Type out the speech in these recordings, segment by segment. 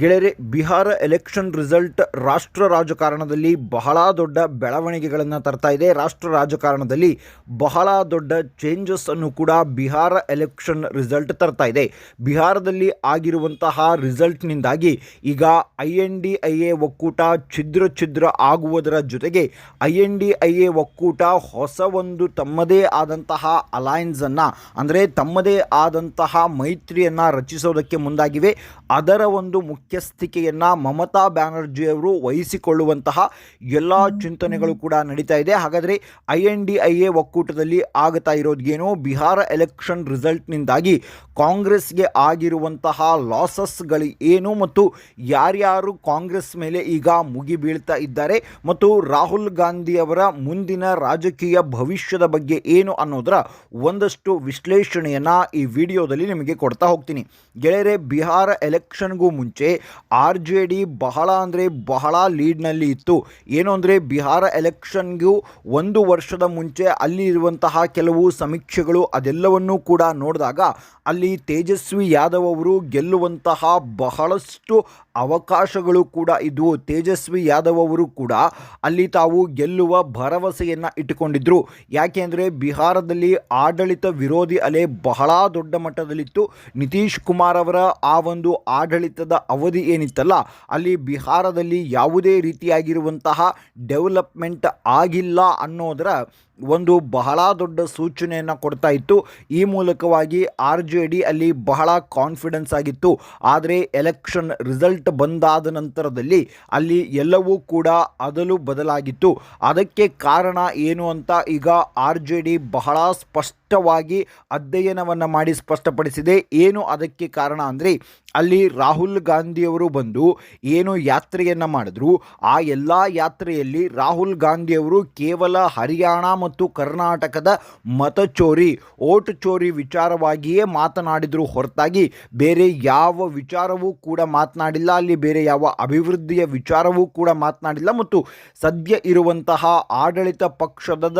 ಗೆಳೆಯರೆ, Bihar election result ರಾಷ್ಟ್ರ ರಾಜಕಾರಣದಲ್ಲಿ ಬಹಳ ದೊಡ್ಡ ಬೆಳವಣಿಗೆಗಳನ್ನು ತರ್ತಾ ಇದೆ. ರಾಷ್ಟ್ರ ರಾಜಕಾರಣದಲ್ಲಿ ಬಹಳ ದೊಡ್ಡ ಚೇಂಜಸ್ ಅನ್ನು ಕೂಡ ಬಿಹಾರ ಎಲೆಕ್ಷನ್ ರಿಸಲ್ಟ್ ತರ್ತಾ ಇದೆ. ಬಿಹಾರದಲ್ಲಿ ಆಗಿರುವಂತಹ ರಿಸಲ್ಟ್ನಿಂದಾಗಿ ಈಗ I N D I A ಒಕ್ಕೂಟ ಛಿದ್ರ ಛಿದ್ರ ಆಗುವುದರ ಜೊತೆಗೆ I N D I A ಒಕ್ಕೂಟ ಹೊಸ ಒಂದು ತಮ್ಮದೇ ಆದಂತಹ ಅಲಯನ್ಸನ್ನು ಅಂದರೆ ತಮ್ಮದೇ ಆದಂತಹ ಮೈತ್ರಿಯನ್ನು ರಚಿಸೋದಕ್ಕೆ ಮುಂದಾಗಿವೆ. ಅದರ ಒಂದು ಮುಖ್ಯಸ್ಥಿಕೆಯನ್ನು ಮಮತಾ ಬ್ಯಾನರ್ಜಿಯವರು ವಹಿಸಿಕೊಳ್ಳುವಂತಹ ಎಲ್ಲ ಚಿಂತನೆಗಳು ಕೂಡ ನಡೀತಾ ಇದೆ. ಹಾಗಾದರೆ I N D I A ಒಕ್ಕೂಟದಲ್ಲಿ ಆಗ್ತಾ ಇರೋದೇನು ಬಿಹಾರ ಎಲೆಕ್ಷನ್ ರಿಸಲ್ಟ್ನಿಂದಾಗಿ ಕಾಂಗ್ರೆಸ್ಗೆ ಆಗಿರುವಂತಹ ಲಾಸಸ್ಗಳು ಏನು ಮತ್ತು ಯಾರ್ಯಾರು ಕಾಂಗ್ರೆಸ್ ಮೇಲೆ ಈಗ ಮುಗಿಬೀಳ್ತಾ ಇದ್ದಾರೆ ಮತ್ತು ರಾಹುಲ್ ಗಾಂಧಿಯವರ ಮುಂದಿನ ರಾಜಕೀಯ ಭವಿಷ್ಯದ ಬಗ್ಗೆ ಏನು ಅನ್ನೋದರ ಒಂದಷ್ಟು ವಿಶ್ಲೇಷಣೆಯನ್ನು ಈ ವಿಡಿಯೋದಲ್ಲಿ ನಿಮಗೆ ಕೊಡ್ತಾ ಹೋಗ್ತೀನಿ. ಗೆಳೆಯರೆ, ಬಿಹಾರ ಎಲೆಕ್ಷನ್ಗೂ ಮುಂಚೆ ಆರ್ ಜೆ ಡಿ ಬಹಳ ಅಂದರೆ ಬಹಳ ಲೀಡ್ನಲ್ಲಿ ಇತ್ತು. ಏನು ಅಂದರೆ ಬಿಹಾರ ಎಲೆಕ್ಷನ್ಗೂ ಒಂದು ವರ್ಷದ ಮುಂಚೆ ಅಲ್ಲಿ ಇರುವಂತಹ ಕೆಲವು ಸಮೀಕ್ಷೆಗಳು ಅದೆಲ್ಲವನ್ನೂ ಕೂಡ ನೋಡಿದಾಗ ಅಲ್ಲಿ ತೇಜಸ್ವಿ ಯಾದವ್ ಅವರು ಗೆಲ್ಲುವಂತಹ ಬಹಳಷ್ಟು ಅವಕಾಶಗಳು ಕೂಡ ಇದ್ವು. ತೇಜಸ್ವಿ ಯಾದವ್ ಅವರು ಕೂಡ ಅಲ್ಲಿ ತಾವು ಗೆಲ್ಲುವ ಭರವಸೆಯನ್ನು ಇಟ್ಟುಕೊಂಡಿದ್ದರು ಯಾಕೆಂದರೆ ಬಿಹಾರದಲ್ಲಿ ಆಡಳಿತ ವಿರೋಧಿ ಅಲೆ ಬಹಳ ದೊಡ್ಡ ಮಟ್ಟದಲ್ಲಿತ್ತು. ನಿತೀಶ್ ಕುಮಾರ್ ಅವರ ಆ ಒಂದು ಆಡಳಿತದ ಅವಧಿ ಏನಿತ್ತಲ್ಲ ಅಲ್ಲಿ ಬಿಹಾರದಲ್ಲಿ ಯಾವುದೇ ರೀತಿಯಾಗಿರುವಂತಹ ಡೆವಲಪ್ಮೆಂಟ್ ಆಗಿಲ್ಲ ಅನ್ನೋದರ ಒಂದು ಬಹಳ ದೊಡ್ಡ ಸೂಚನೆಯನ್ನು ಕೊಡ್ತಾ ಇತ್ತು. ಈ ಮೂಲಕವಾಗಿ ಆರ್ ಜೆ ಡಿ ಅಲ್ಲಿ ಬಹಳ ಕಾನ್ಫಿಡೆನ್ಸ್ ಆಗಿತ್ತು. ಆದರೆ ಎಲೆಕ್ಷನ್ ರಿಸಲ್ಟ್ ಬಂದಾದ ನಂತರದಲ್ಲಿ ಅಲ್ಲಿ ಎಲ್ಲವೂ ಕೂಡ ಅದಲು ಬದಲಾಗಿತ್ತು. ಅದಕ್ಕೆ ಕಾರಣ ಏನು ಅಂತ ಈಗ ಆರ್ ಜೆ ಡಿ ಬಹಳ ಸ್ಪಷ್ಟವಾಗಿ ಅಧ್ಯಯನವನ್ನು ಮಾಡಿ ಸ್ಪಷ್ಟಪಡಿಸಿದೆ. ಏನು ಅದಕ್ಕೆ ಕಾರಣ ಅಂದರೆ ಅಲ್ಲಿ ರಾಹುಲ್ ಗಾಂಧಿಯವರು ಬಂದು ಏನು ಯಾತ್ರೆಯನ್ನು ಮಾಡಿದ್ರು. ಆ ಎಲ್ಲ ಯಾತ್ರೆಯಲ್ಲಿ ರಾಹುಲ್ ಗಾಂಧಿಯವರು ಕೇವಲ ಹರಿಯಾಣ ಮತ್ತು ಕರ್ನಾಟಕದ ಮತಚೋರಿ ಓಟ್ ಚೋರಿ ವಿಚಾರವಾಗಿಯೇ ಮಾತನಾಡಿದರು ಹೊರತಾಗಿ ಬೇರೆ ಯಾವ ವಿಚಾರವೂ ಕೂಡ ಮಾತನಾಡಿಲ್ಲ. ಅಲ್ಲಿ ಬೇರೆ ಯಾವ ಅಭಿವೃದ್ಧಿಯ ವಿಚಾರವೂ ಕೂಡ ಮಾತನಾಡಿಲ್ಲ. ಮತ್ತು ಸದ್ಯ ಇರುವಂತಹ ಆಡಳಿತ ಪಕ್ಷದ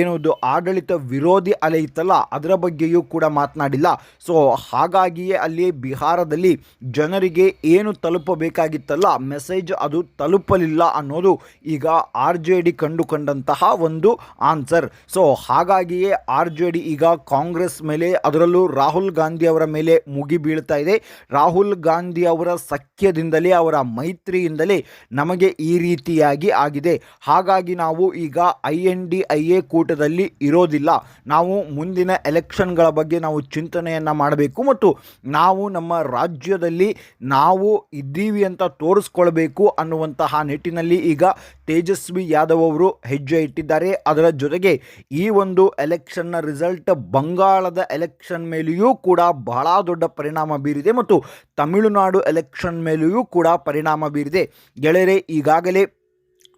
ಏನದು ಆಡಳಿತ ವಿರೋಧಿ ಅಲೆ ಇತ್ತಲ್ಲ, ಅದರ ಬಗ್ಗೆಯೂ ಕೂಡ ಮಾತನಾಡಿಲ್ಲ. ಸೊ, ಹಾಗಾಗಿಯೇ ಅಲ್ಲಿ ಬಿಹಾರದಲ್ಲಿ ಜನರಿಗೆ ಏನು ತಲುಪಬೇಕಾಗಿತ್ತಲ್ಲ, ಮೆಸೇಜ್ ಅದು ತಲುಪಲಿಲ್ಲ ಅನ್ನೋದು ಈಗ ಆರ್ ಜೆ ಡಿ ಕಂಡುಕೊಂಡಂತಹ ಒಂದು ಆನ್ಸರ್. ಸೊ, ಹಾಗಾಗಿಯೇ ಆರ್ ಜೆ ಡಿ ಈಗ ಕಾಂಗ್ರೆಸ್ ಮೇಲೆ, ಅದರಲ್ಲೂ ರಾಹುಲ್ ಗಾಂಧಿ ಅವರ ಮೇಲೆ ಮುಗಿ ಬೀಳ್ತಾ ಇದೆ. ರಾಹುಲ್ ಗಾಂಧಿ ಅವರ ಸಖ್ಯದಿಂದಲೇ, ಅವರ ಮೈತ್ರಿಯಿಂದಲೇ ನಮಗೆ ಈ ರೀತಿಯಾಗಿ ಆಗಿದೆ. ಹಾಗಾಗಿ ನಾವು ಈಗ I N D I A ಕೂಟದಲ್ಲಿ ಇರೋದಿಲ್ಲ. ನಾವು ಮುಂದಿನ ಎಲೆಕ್ಷನ್ಗಳ ಬಗ್ಗೆ ನಾವು ಚಿಂತನೆಯನ್ನು ಮಾಡಬೇಕು ಮತ್ತು ನಾವು ನಮ್ಮ ರಾಜ್ಯದಲ್ಲಿ ನಾವು ಇದ್ದೀವಿ ಅಂತ ತೋರಿಸ್ಕೊಳ್ಬೇಕು ಅನ್ನುವಂತಹ ನಿಟ್ಟಿನಲ್ಲಿ ಈಗ ತೇಜಸ್ವಿ ಯಾದವ್ ಅವರು ಹೆಜ್ಜೆ ಇಟ್ಟಿದ್ದಾರೆ. ಅದರ ಜೊತೆಗೆ ಈ ಒಂದು ಎಲೆಕ್ಷನ್ನ ರಿಸಲ್ಟ್ ಬಂಗಾಳದ ಎಲೆಕ್ಷನ್ ಮೇಲೆಯೂ ಕೂಡ ಬಹಳ ದೊಡ್ಡ ಪರಿಣಾಮ ಬೀರಿದೆ ಮತ್ತು ತಮಿಳುನಾಡು ಎಲೆಕ್ಷನ್ ಮೇಲೆಯೂ ಕೂಡ ಪರಿಣಾಮ ಬೀರಿದೆ. ಗೆಳೆಯರೆ, ಈಗಾಗಲೇ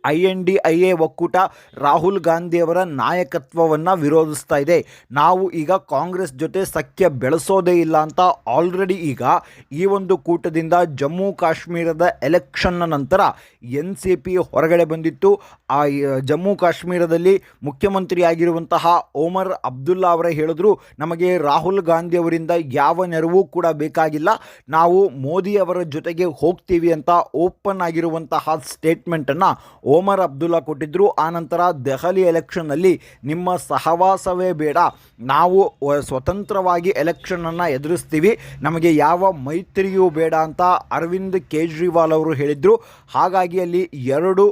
I N D I A ಒಕ್ಕೂಟ ರಾಹುಲ್ ಗಾಂಧಿಯವರ ನಾಯಕತ್ವವನ್ನು ವಿರೋಧಿಸ್ತಾ ಇದೆ. ನಾವು ಈಗ ಕಾಂಗ್ರೆಸ್ ಜೊತೆ ಸಖ್ಯ ಬೆಳೆಸೋದೇ ಇಲ್ಲ ಅಂತ ಆಲ್ರೆಡಿ ಈಗ ಈ ಒಂದು ಕೂಟದಿಂದ ಜಮ್ಮು ಕಾಶ್ಮೀರದ ಎಲೆಕ್ಷನ್ನ ನಂತರ ಎನ್ ಸಿ ಪಿ ಹೊರಗಡೆ ಬಂದಿತ್ತು. ಆ ಜಮ್ಮು ಕಾಶ್ಮೀರದಲ್ಲಿ ಮುಖ್ಯಮಂತ್ರಿಯಾಗಿರುವಂತಹ ಓಮರ್ ಅಬ್ದುಲ್ಲಾ ಅವರೇ ಹೇಳಿದ್ರು, ನಮಗೆ ರಾಹುಲ್ ಗಾಂಧಿಯವರಿಂದ ಯಾವ ನೆರವು ಕೂಡ ಬೇಕಾಗಿಲ್ಲ. ನಾವು ಮೋದಿ ಅವರ ಜೊತೆಗೆ ಹೋಗ್ತೀವಿ ಅಂತ ಓಪನ್ ಆಗಿರುವಂತಹ ಸ್ಟೇಟ್ಮೆಂಟನ್ನು ಓಮರ್ ಅಬ್ದುಲ್ಲಾ ಕೊಟ್ಟಿದ್ದರು ಆನಂತರ ದೆಹಲಿ ಎಲೆಕ್ಷನ್ನಲ್ಲಿ ನಿಮ್ಮ ಸಹವಾಸವೇ ಬೇಡ. ನಾವು ಸ್ವತಂತ್ರವಾಗಿ ಎಲೆಕ್ಷನನ್ನು ಎದುರಿಸ್ತೀವಿ. ನಮಗೆ ಯಾವ ಮೈತ್ರಿಯೂ ಬೇಡ ಅಂತ ಅರವಿಂದ್ ಕೇಜ್ರಿವಾಲ್ ಅವರು ಹೇಳಿದರು. ಹಾಗಾಗಿ ಅಲ್ಲಿ ಎರಡು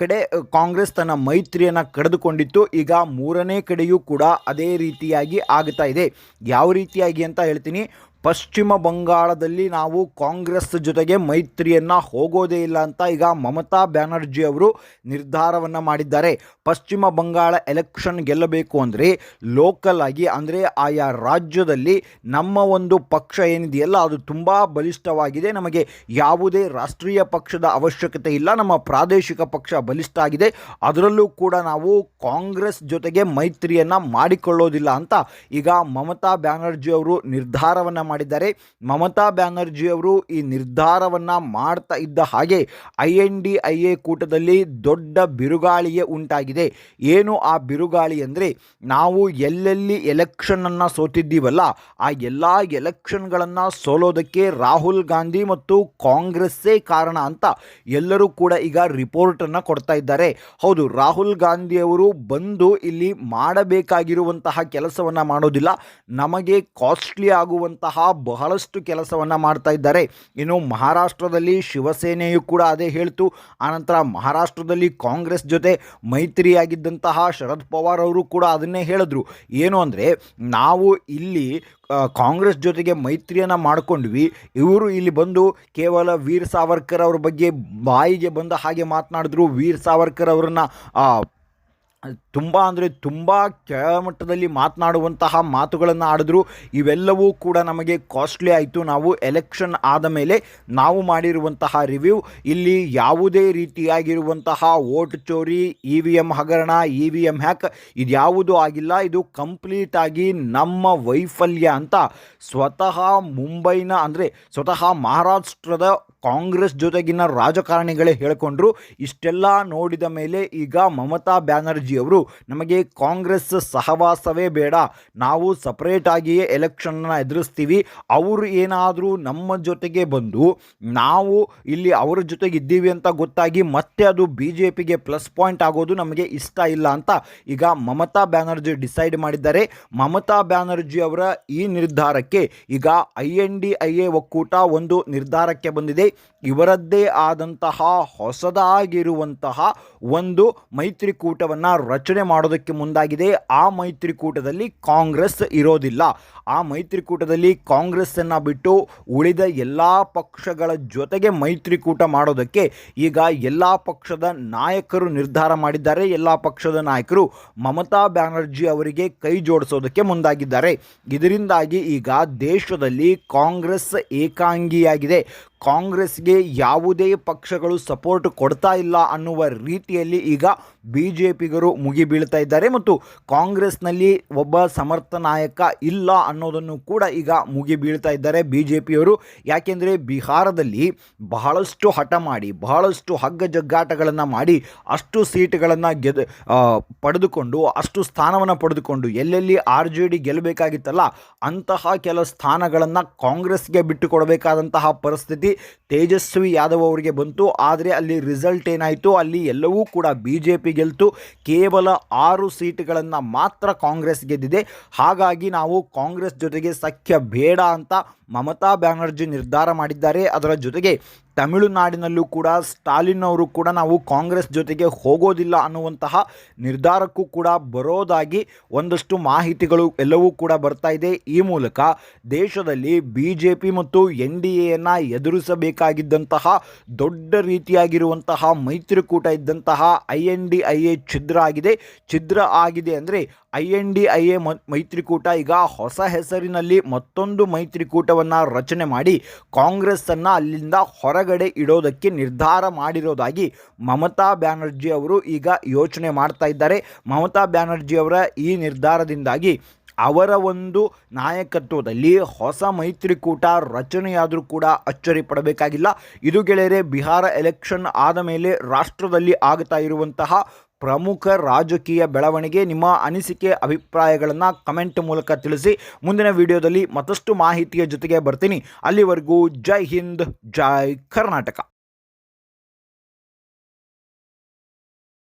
ಕಡೆ ಕಾಂಗ್ರೆಸ್ ತನ್ನ ಮೈತ್ರಿಯನ್ನು ಕಡಿದುಕೊಂಡಿತ್ತು. ಈಗ ಮೂರನೇ ಕಡೆಯೂ ಕೂಡ ಅದೇ ರೀತಿಯಾಗಿ ಆಗ್ತಾ ಇದೆ. ಯಾವ ರೀತಿಯಾಗಿ ಅಂತ ಹೇಳ್ತೀನಿ. ಪಶ್ಚಿಮ ಬಂಗಾಳದಲ್ಲಿ ನಾವು ಕಾಂಗ್ರೆಸ್ ಜೊತೆಗೆ ಮೈತ್ರಿಯನ್ನು ಹೋಗೋದೇ ಇಲ್ಲ ಅಂತ ಈಗ ಮಮತಾ ಬ್ಯಾನರ್ಜಿ ಅವರು ನಿರ್ಧಾರವನ್ನು ಮಾಡಿದ್ದಾರೆ. ಪಶ್ಚಿಮ ಬಂಗಾಳ ಎಲೆಕ್ಷನ್ ಗೆಲ್ಲಬೇಕು ಅಂದರೆ ಲೋಕಲ್ ಆಗಿ ಅಂದರೆ ಆಯಾ ರಾಜ್ಯದಲ್ಲಿ ನಮ್ಮ ಒಂದು ಪಕ್ಷ ಏನಿದೆಯಲ್ಲ ಅದು ತುಂಬ ಬಲಿಷ್ಠವಾಗಿದೆ. ನಮಗೆ ಯಾವುದೇ ರಾಷ್ಟ್ರೀಯ ಪಕ್ಷದ ಅವಶ್ಯಕತೆ ಇಲ್ಲ. ನಮ್ಮ ಪ್ರಾದೇಶಿಕ ಪಕ್ಷ ಬಲಿಷ್ಠ ಆಗಿದೆ. ಅದರಲ್ಲೂ ಕೂಡ ನಾವು ಕಾಂಗ್ರೆಸ್ ಜೊತೆಗೆ ಮೈತ್ರಿಯನ್ನು ಮಾಡಿಕೊಳ್ಳೋದಿಲ್ಲ ಅಂತ ಈಗ ಮಮತಾ ಬ್ಯಾನರ್ಜಿ ಅವರು ನಿರ್ಧಾರವನ್ನು ಮಾಡಿದ್ದಾರೆ. ಮಮತಾ ಬ್ಯಾನರ್ಜಿ ಅವರು ಈ ನಿರ್ಧಾರವನ್ನು ಮಾಡ್ತಾ ಇದ್ದ ಹಾಗೆ I N D I A ಕೂಟದಲ್ಲಿ ದೊಡ್ಡ ಬಿರುಗಾಳಿಯೇ ಉಂಟಾಗಿದೆ. ಏನು ಆ ಬಿರುಗಾಳಿ ಅಂದರೆ ನಾವು ಎಲ್ಲೆಲ್ಲಿ ಎಲೆಕ್ಷನನ್ನು ಸೋತಿದ್ದೀವಲ್ಲ, ಆ ಎಲ್ಲ ಎಲೆಕ್ಷನ್ಗಳನ್ನು ಸೋಲೋದಕ್ಕೆ ರಾಹುಲ್ ಗಾಂಧಿ ಮತ್ತು ಕಾಂಗ್ರೆಸ್ಸೇ ಕಾರಣ ಅಂತ ಎಲ್ಲರೂ ಕೂಡ ಈಗ ರಿಪೋರ್ಟನ್ನು ಕೊಡ್ತಾ ಇದ್ದಾರೆ. ಹೌದು, ರಾಹುಲ್ ಗಾಂಧಿ ಅವರು ಬಂದು ಇಲ್ಲಿ ಮಾಡಬೇಕಾಗಿರುವಂತಹ ಕೆಲಸವನ್ನು ಮಾಡೋದಿಲ್ಲ. ನಮಗೆ ಕಾಸ್ಟ್ಲಿ ಆಗುವಂತಹ ಬಹಳಷ್ಟು ಕೆಲಸವನ್ನು ಮಾಡ್ತಾ ಇದ್ದಾರೆ. ಇನ್ನು ಮಹಾರಾಷ್ಟ್ರದಲ್ಲಿ ಶಿವಸೇನೆಯು ಕೂಡ ಅದೇ ಹೇಳ್ತು. ಆನಂತರ ಮಹಾರಾಷ್ಟ್ರದಲ್ಲಿ ಕಾಂಗ್ರೆಸ್ ಜೊತೆ ಮೈತ್ರಿಯಾಗಿದ್ದಂತಹ ಶರದ್ ಪವಾರ್ ಅವರು ಕೂಡ ಅದನ್ನೇ ಹೇಳಿದ್ರು. ಏನು ಅಂದರೆ, ನಾವು ಇಲ್ಲಿ ಕಾಂಗ್ರೆಸ್ ಜೊತೆಗೆ ಮೈತ್ರಿಯನ್ನು ಮಾಡ್ಕೊಂಡ್ವಿ. ಇವರು ಇಲ್ಲಿ ಬಂದು ಕೇವಲ ವೀರ್ ಸಾವರ್ಕರ್ ಅವ್ರ ಬಗ್ಗೆ ಬಾಯಿಗೆ ಬಂದ ಹಾಗೆ ಮಾತನಾಡಿದ್ರು. ವೀರ್ ಸಾವರ್ಕರ್ ಅವರನ್ನು ತುಂಬ ಅಂದರೆ ತುಂಬ ಕೆಳಮಟ್ಟದಲ್ಲಿ ಮಾತನಾಡುವಂತಹ ಮಾತುಗಳನ್ನು ಆಡಿದ್ರು. ಇವೆಲ್ಲವೂ ಕೂಡ ನಮಗೆ ಕಾಸ್ಟ್ಲಿ ಆಯಿತು. ನಾವು ಎಲೆಕ್ಷನ್ ಆದ ಮೇಲೆ ನಾವು ಮಾಡಿರುವಂತಹ ರಿವ್ಯೂ ಇಲ್ಲಿ ಯಾವುದೇ ರೀತಿಯಾಗಿರುವಂತಹ ವೋಟ್ ಚೋರಿ ಇ ವಿ ಎಂ ಹಗರಣ ಇ ವಿ ಎಂ ಹ್ಯಾಕ್ ಇದ್ಯಾವುದೂ ಆಗಿಲ್ಲ. ಇದು ಕಂಪ್ಲೀಟ್ ಆಗಿ ನಮ್ಮ ವೈಫಲ್ಯ ಅಂತ ಸ್ವತಃ ಮುಂಬೈನ ಅಂದರೆ ಸ್ವತಃ ಮಹಾರಾಷ್ಟ್ರದ ಕಾಂಗ್ರೆಸ್ ಜೊತೆಗಿನ ರಾಜಕಾರಣಿಗಳೇ ಹೇಳಿಕೊಂಡ್ರು, ಇಷ್ಟೆಲ್ಲ ನೋಡಿದ ಮೇಲೆ ಈಗ ಮಮತಾ ಬ್ಯಾನರ್ಜಿ ಅವರು ನಮಗೆ ಕಾಂಗ್ರೆಸ್ ಸಹವಾಸವೇ ಬೇಡ, ನಾವು ಸಪ್ರೇಟ್ ಆಗಿಯೇ ಎಲೆಕ್ಷನ್ನ ಎದುರಿಸ್ತೀವಿ, ಅವರು ಏನಾದರೂ ನಮ್ಮ ಜೊತೆಗೆ ಬಂದು, ನಾವು ಇಲ್ಲಿ ಅವರ ಜೊತೆಗೆ ಇದ್ದೀವಿ ಅಂತ ಗೊತ್ತಾಗಿ ಮತ್ತೆ ಅದು ಬಿ ಜೆ ಪಿಗೆ ಪ್ಲಸ್ ಪಾಯಿಂಟ್ ಆಗೋದು ನಮಗೆ ಇಷ್ಟ ಇಲ್ಲ ಅಂತ ಈಗ ಮಮತಾ ಬ್ಯಾನರ್ಜಿ ಡಿಸೈಡ್ ಮಾಡಿದ್ದಾರೆ. ಮಮತಾ ಬ್ಯಾನರ್ಜಿ ಅವರ ಈ ನಿರ್ಧಾರಕ್ಕೆ ಈಗ I N D I A ಒಕ್ಕೂಟ ಒಂದು ನಿರ್ಧಾರಕ್ಕೆ ಬಂದಿದೆ. ಇವರದ್ದೇ ಆದಂತಹ ಹೊಸದಾಗಿರುವಂತಹ ಒಂದು ಮೈತ್ರಿಕೂಟವನ್ನು ರಚನೆ ಮಾಡೋದಕ್ಕೆ ಮುಂದಾಗಿದೆ. ಆ ಮೈತ್ರಿಕೂಟದಲ್ಲಿ ಕಾಂಗ್ರೆಸ್ ಇರೋದಿಲ್ಲ. ಆ ಮೈತ್ರಿಕೂಟದಲ್ಲಿ ಕಾಂಗ್ರೆಸ್ಸನ್ನು ಬಿಟ್ಟು ಉಳಿದ ಎಲ್ಲ ಪಕ್ಷಗಳ ಜೊತೆಗೆ ಮೈತ್ರಿಕೂಟ ಮಾಡೋದಕ್ಕೆ ಈಗ ಎಲ್ಲ ಪಕ್ಷದ ನಾಯಕರು ನಿರ್ಧಾರ ಮಾಡಿದ್ದಾರೆ. ಎಲ್ಲ ಪಕ್ಷದ ನಾಯಕರು ಮಮತಾ ಬ್ಯಾನರ್ಜಿ ಅವರಿಗೆ ಕೈ ಜೋಡಿಸೋದಕ್ಕೆ ಮುಂದಾಗಿದ್ದಾರೆ. ಇದರಿಂದಾಗಿ ಈಗ ದೇಶದಲ್ಲಿ ಕಾಂಗ್ರೆಸ್ ಏಕಾಂಗಿಯಾಗಿದೆ. ಕಾಂಗ್ರೆಸ್ಗೆ ಯಾವುದೇ ಪಕ್ಷಗಳು ಸಪೋರ್ಟ್ ಕೊಡ್ತಾ ಇಲ್ಲ ಅನ್ನುವ ರೀತಿಯಲ್ಲಿ ಈಗ ಬಿ ಜೆ ಪಿಗರು ಮುಗಿ ಬೀಳ್ತಾ ಇದ್ದಾರೆ ಮತ್ತು ಕಾಂಗ್ರೆಸ್ನಲ್ಲಿ ಒಬ್ಬ ಸಮರ್ಥ ನಾಯಕ ಇಲ್ಲ ಅನ್ನೋದನ್ನು ಕೂಡ ಈಗ ಮುಗಿ ಬೀಳ್ತಾ ಇದ್ದಾರೆ ಬಿ ಜೆ ಪಿಯವರು ಯಾಕೆಂದರೆ ಬಿಹಾರದಲ್ಲಿ ಬಹಳಷ್ಟು ಹಠ ಮಾಡಿ, ಬಹಳಷ್ಟು ಹಗ್ಗ ಜಗ್ಗಾಟಗಳನ್ನು ಮಾಡಿ, ಅಷ್ಟು ಸೀಟ್ಗಳನ್ನು ಗೆದ್ದು ಪಡೆದುಕೊಂಡು, ಅಷ್ಟು ಸ್ಥಾನವನ್ನು ಪಡೆದುಕೊಂಡು ಎಲ್ಲೆಲ್ಲಿ ಆರ್ ಜೆ ಡಿ ಗೆಲ್ಲಬೇಕಾಗಿತ್ತಲ್ಲ, ಅಂತಹ ಕೆಲ ಸ್ಥಾನಗಳನ್ನು ಕಾಂಗ್ರೆಸ್ಗೆ ಬಿಟ್ಟುಕೊಡಬೇಕಾದಂತಹ ಪರಿಸ್ಥಿತಿ ತೇಜಸ್ವಿ ಯಾದವ್ ಅವರಿಗೆ ಬಂತು. ಆದರೆ ಅಲ್ಲಿ ರಿಸಲ್ಟ್ ಏನಾಯಿತು? ಅಲ್ಲಿ ಎಲ್ಲವೂ ಕೂಡ ಬಿ ಜೆ ಪಿ ಗೆಲ್ತು. ಕೇವಲ ಆರು ಸೀಟುಗಳನ್ನು ಮಾತ್ರ ಕಾಂಗ್ರೆಸ್ ಗೆದ್ದಿದೆ. ಹಾಗಾಗಿ ನಾವು ಕಾಂಗ್ರೆಸ್ ಜೊತೆಗೆ ಸಖ್ಯ ಬೇಡ ಅಂತ ಮಮತಾ ಬ್ಯಾನರ್ಜಿ ನಿರ್ಧಾರ ಮಾಡಿದ್ದಾರೆ. ಅದರ ಜೊತೆಗೆ ತಮಿಳುನಾಡಿನಲ್ಲೂ ಕೂಡ ಸ್ಟಾಲಿನ್ ಅವರು ಕೂಡ ನಾವು ಕಾಂಗ್ರೆಸ್ ಜೊತೆಗೆ ಹೋಗೋದಿಲ್ಲ ಅನ್ನುವಂತಹ ನಿರ್ಧಾರಕ್ಕೂ ಕೂಡ ಬರೋದಾಗಿ ಒಂದಷ್ಟು ಮಾಹಿತಿಗಳು ಎಲ್ಲವೂ ಕೂಡ ಬರ್ತಾ ಇದೆ. ಈ ಮೂಲಕ ದೇಶದಲ್ಲಿ ಬಿ ಜೆ ಪಿ ಮತ್ತು ಎನ್ ಡಿ ಎಯನ್ನು ಎದುರಿಸಬೇಕಾಗಿದ್ದಂತಹ ದೊಡ್ಡ ರೀತಿಯಾಗಿರುವಂತಹ ಮೈತ್ರಿಕೂಟ ಇದ್ದಂತಹ I N D I A ಛಿದ್ರ ಆಗಿದೆ. ಛಿದ್ರ ಆಗಿದೆ ಅಂದರೆ I N D I A ಮೈತ್ರಿಕೂಟ ಈಗ ಹೊಸ ಹೆಸರಿನಲ್ಲಿ ಮತ್ತೊಂದು ಮೈತ್ರಿಕೂಟವನ್ನು ರಚನೆ ಮಾಡಿ ಕಾಂಗ್ರೆಸ್ಸನ್ನು ಅಲ್ಲಿಂದ ಹೊರಗಡೆ ಇಡೋದಕ್ಕೆ ನಿರ್ಧಾರ ಮಾಡಿರೋದಾಗಿ ಮಮತಾ ಬ್ಯಾನರ್ಜಿ ಅವರು ಈಗ ಯೋಚನೆ ಮಾಡ್ತಾ ಇದ್ದಾರೆ. ಮಮತಾ ಬ್ಯಾನರ್ಜಿ ಅವರ ಈ ನಿರ್ಧಾರದಿಂದಾಗಿ ಅವರ ಒಂದು ನಾಯಕತ್ವದಲ್ಲಿ ಹೊಸ ಮೈತ್ರಿಕೂಟ ರಚನೆಯಾದರೂ ಕೂಡ ಅಚ್ಚರಿ ಪಡಬೇಕಾಗಿಲ್ಲ. ಇದು ಗೆಳೆಯರೆ, ಬಿಹಾರ ಎಲೆಕ್ಷನ್ ಆದ ಮೇಲೆ ರಾಷ್ಟ್ರದಲ್ಲಿ ಆಗ್ತಾ ಇರುವಂತಹ ಪ್ರಮುಖ ರಾಜಕೀಯ ಬೆಳವಣಿಗೆ, ನಿಮ್ಮ ಅನಿಸಿಕೆ, ಅಭಿಪ್ರಾಯಗಳನ್ನು ಕಮೆಂಟ್ ಮೂಲಕ ತಿಳಿಸಿ. ಮುಂದಿನ ವಿಡಿಯೋದಲ್ಲಿ ಮತ್ತಷ್ಟು ಮಾಹಿತಿಯ ಜೊತೆಗೆ ಬರ್ತೀನಿ. ಅಲ್ಲಿವರೆಗೂ ಜೈ ಹಿಂದ್, ಜೈ ಕರ್ನಾಟಕ.